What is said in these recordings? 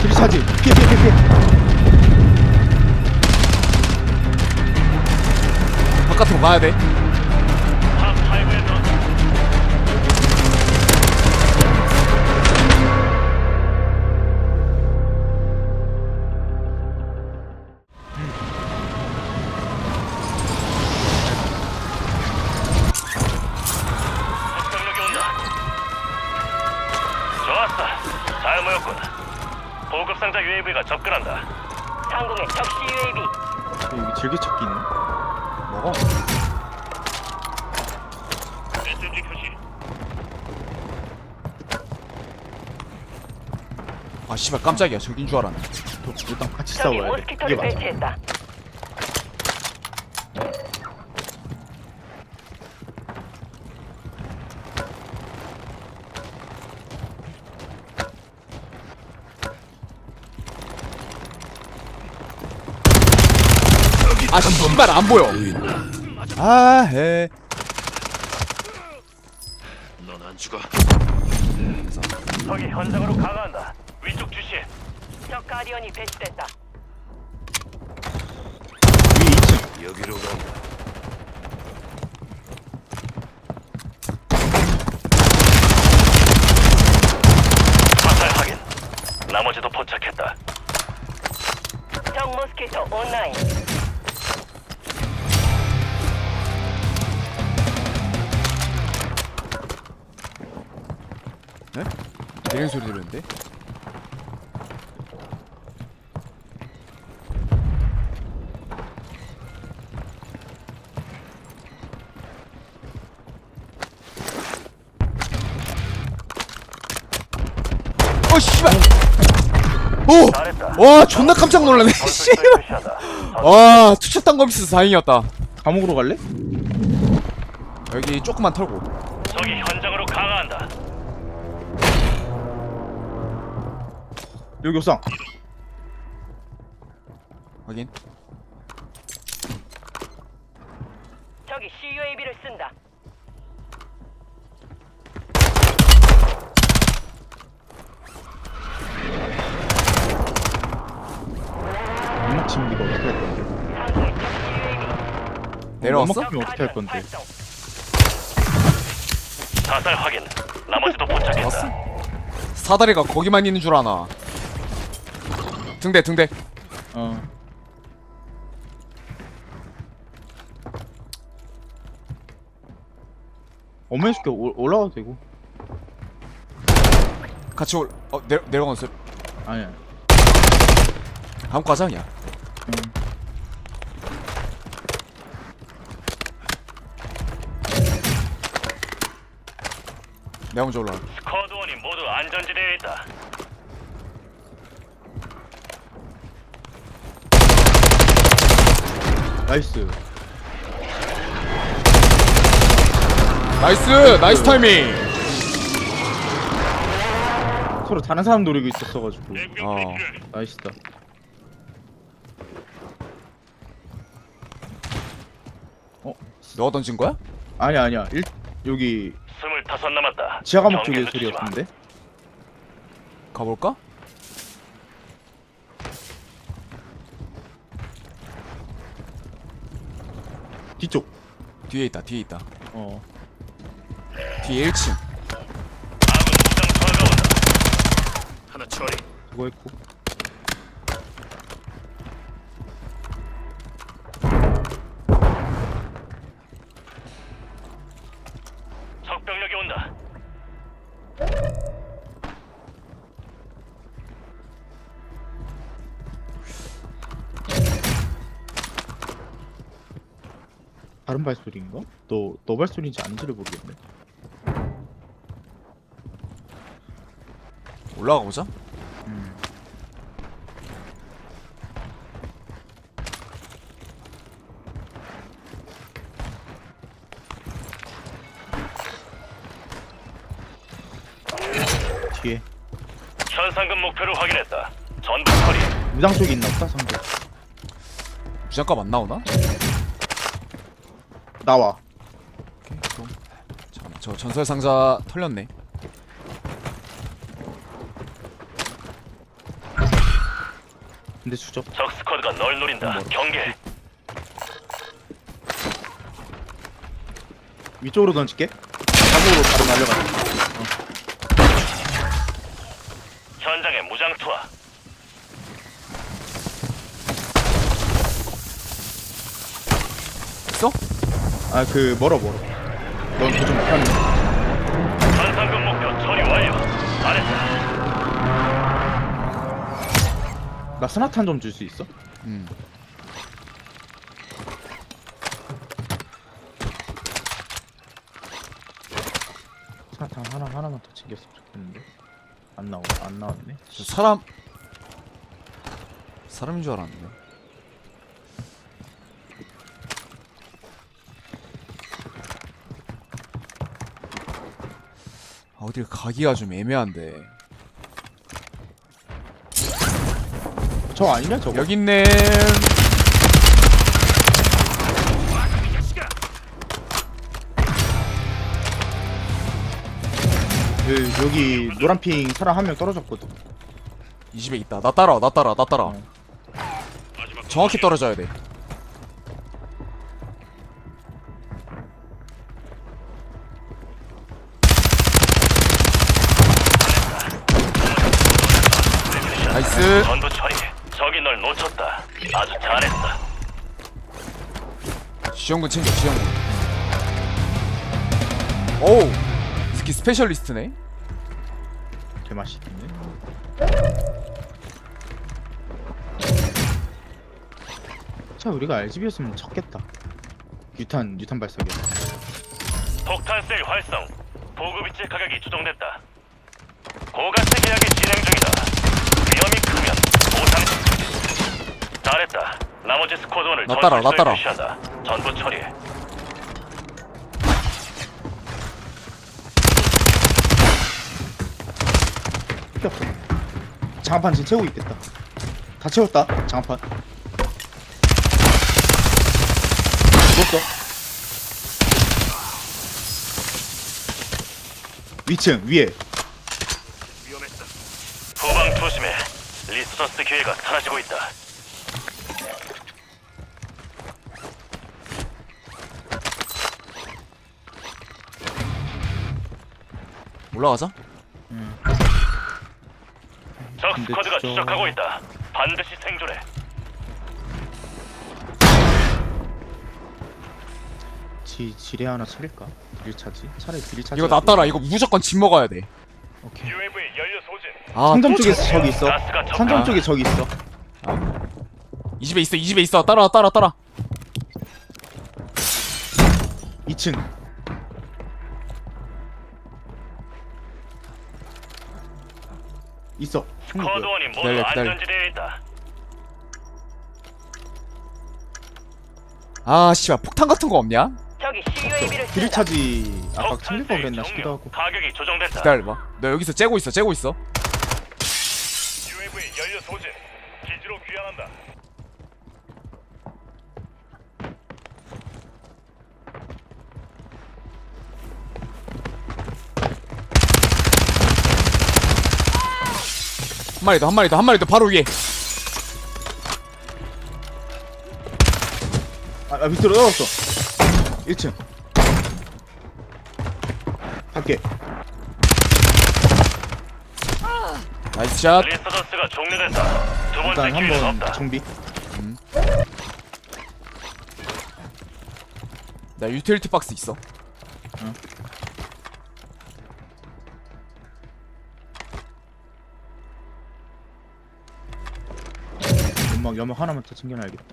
수리차지 피해 피해 피해 피해 바깥으로 가야 돼. 보급 상자 UAV가 접근한다. 상공의 적시 UAV 여기 즐겨찾기 있네 먹어. SMG 표시. 아 씨발 깜짝이야. 저긴 줄 알았네. 또 일단 같이 저기 싸워야 돼 이게 맞아 배치했다 아 씨발 안 보여. 아 해. 넌 안 죽어. 저기 현장으로 강화한다. 위쪽 주시해. 적 가디언이 배치됐다 위에 2층 여기로 간다. 화살 확인. 나머지도 포착했다. 적 모스키토 온라인 내리는 소리 들리는데? 어 씨발! 오! 잘했다. 와 존나 깜짝 놀라네 표시한다. 와 투척단 검 있어서 다행이었다 감옥으로 갈래? 여기 조금만 털고 여기 옥상 확인 적이 CUAV를 쓴다 연막 치면 이거 어떻게 할 건데 상공의 내려왔어? 연막 치면 어떻게 할 건데. 사살 확인. 나머지도 포착했다. 왔어? 사다리가 거기만 있는 줄 아나 등대 등대. 어. 어메스께 올라가도 되고. 같이 올.. 어 내려, 내려가는 소리 아니야. 한국 가자 그냥 음. 내가 먼저 올라가 스쿼드원이 모두 안전지대에 있다. 나이스 나이스 나이스 타이밍 서로 다른 사람 노리고 있었어가지고 어 나이스다 너가 던진 거야? 아니야 아니야 일, 여기 스물다섯 남았다. 지하 감옥 쪽에 마. 소리였는데 가볼까? 뒤쪽. 뒤에 있다 뒤에 있다. 어. 뒤에 1층. 아군 무장 투하가 온다. 하나 처리. 그거 했고 다른 발소리인가? 너, 너 발소리인지 아닌지를 모르겠네 올라가 보자 음. 뒤에 현상금 목표를 확인했다. 전부 처리. 무장 쪽에 있나 보다 상대 무장값 안 나오나? 나와 오케이 그럼 잠깐만 저 전설 상자 털렸네 근데 수적 적 스쿼드가 널 노린다. 경계. 위쪽으로 던질게 자국으로 바로 날려가 현장에 무장 투하. 있어? 아 그 멀어 멀어 넌 그좀 편해 현상금 목표 처리 완료. 잘했다. 나 스나탄 좀 줄 수 있어? 음. 스나탄 하나 하나만 더 챙겼으면 좋겠는데 안 나오 안 나왔네 저 사람 사람인 줄 알았는데. 어딜 가기가 좀 애매한데. 저 아니냐 저거? 여기 있네. 그, 여기 노란핑 사람 한 명 떨어졌거든 이 집에 있다. 나 따라와. 나 따라. 나 따라. 어. 정확히 떨어져야 돼. 나이스. 전부 처리. 적이 널 놓쳤다. 아주 잘했어. 지영군 챙겨. 지영군. 오우. 스키 스페셜리스트네. 개맛있겠네 자 우리가 RGB였으면 쳤겠다 유탄 유탄 발사기 폭탄 셀 활성. 보급이체 가격이 조정됐다. 고가세 계약이 진행 중이다. 잘했다. 나머지 스쿼드원을 나 따라, 나 따라. 전부 처리해. 장판 지금 채우고 있겠다 다 채웠다 장판 죽었어 위층 위에. 후방 조심해. 리소서스 기회가 사라지고 있다. 올라가자. 적 근데 스쿼드가 진짜- 추적하고 있다. 반드시 생존해. 지 지뢰 하나 차릴까? 딜차지? 차라리 딜차지 이거 나 따라. 이거 무조건 집 먹어야 돼. 오케이 UAV 연료 소진. 아, 상점 또 쪽에 저- 저기 있어 가스가 적- 상점 아. 쪽에 저기 있어 이 집에 있어. 이 집에 있어. 따라 따라 따라. 2층 있어 형님 뭐야? 코드원이 모두 기다려, 기다려. 안전지대에 있다. 아, 씨발. 폭탄 같은 거 없냐? 저기 CUAB를 쓴다. 딜차지 아까 걸 세일 그랬나. 싶기도 하고 가격이 조정됐다. 기다려봐. 너 여기서 째고 있어. 째고 있어. 마리 더. 한 마리 더. 한 마리 더. 바로 위에. 아, 아 밑으로 떨어졌어 1층 밖에 나이스 샷. 리서저스가 종료됐다. 두 번째 일단 기회는 한번 없다. 정비 나 유틸리티 박스 있어. 연막 연막 하나만 더 챙겨놔야겠다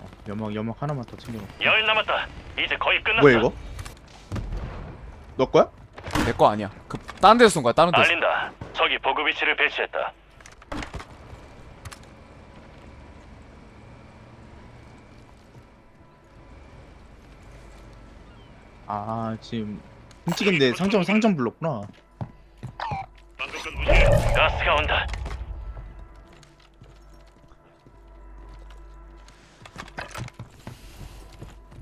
어, 연막 연막 하나만 더 챙겨놔 열 남았다. 이제 거의 끝났다. 뭐야 이거? 너 거야? 내 거 아니야. 그 다른 데서 쏜 거야. 다른 데서. 알린다. 저기 보급 위치를 배치했다. 아 지금 훔치긴데 상점 상점 불렀구나 무시해. 가스가 온다.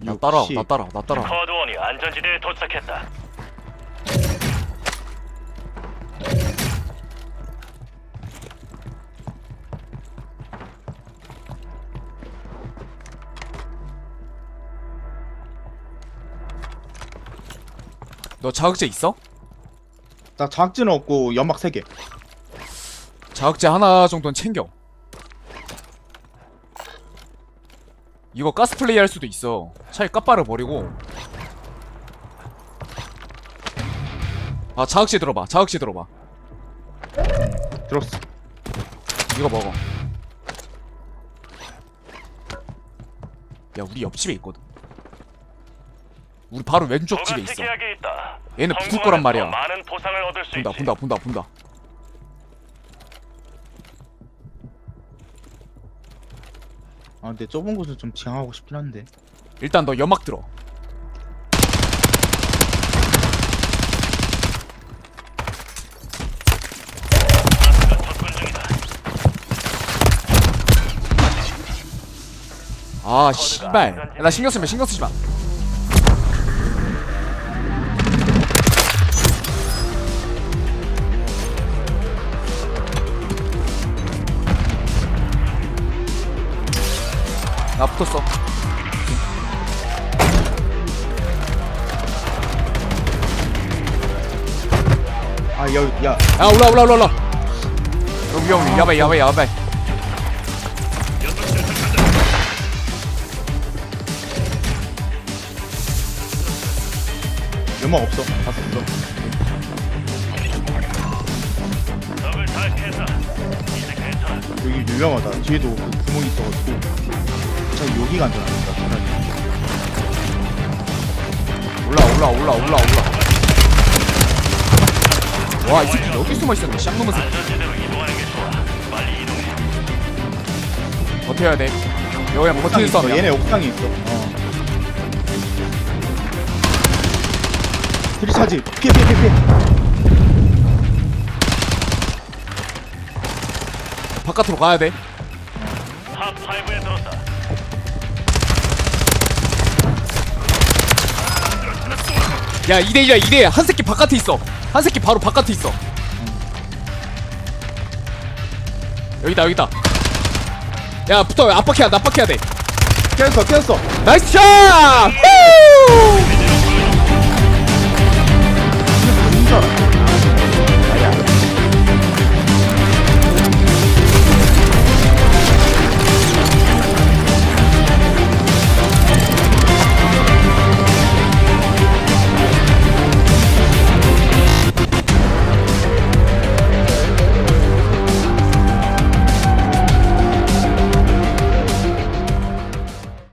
나 따라 나 따라 나 따라 커드원이 안전지대에 도착했다. 너 자극제 있어? 나 자극제는 없고 연막 3개 자극제 하나 정도는 챙겨 이거 가스 플레이 할 수도 있어. 차라리 까빠를 버리고. 아 자극제 들어봐. 자극제 들어봐. 들었어 이거 먹어. 야 우리 옆집에 있거든. 우리 바로 왼쪽 집에 있어. 얘는 붙을 거란 말이야. 본다. 본다 본다 본다. 아 근데 좁은 곳은 좀 지향하고 싶긴 한데 일단 너 연막 들어. 아 씨발. 야, 나 신경 쓰면 신경 쓰지 마. 나 붙었어. 아 야, 야 야 올라 올라 올라 올라. 여기 형 야바이 야바이 야바이. 연막 없어 다 썼어. 여기 유명하다 뒤에도 그 구멍이 있어가지고 자 여기가 안전하니까 차라리 올라 올라 올라 올라 올라. 와 이 새끼 여기 숨어 있었네. 쌍놈의 새끼. 버텨야 돼. 여기야 버티는 싸움이야. 얘네 옥상에 있어 어 트리차지 피해 피해 피해 피해 바깥으로 가야 돼. 탑 5에 들었다. 야 2대1이야 2대1 한 새끼 바깥에 있어. 한 새끼 바로 바깥에 있어. 여기다 여기다. 야 붙어. 압박해야 돼 압박해야 돼. 깨웠어 깨웠어. 나이스 샷! 후!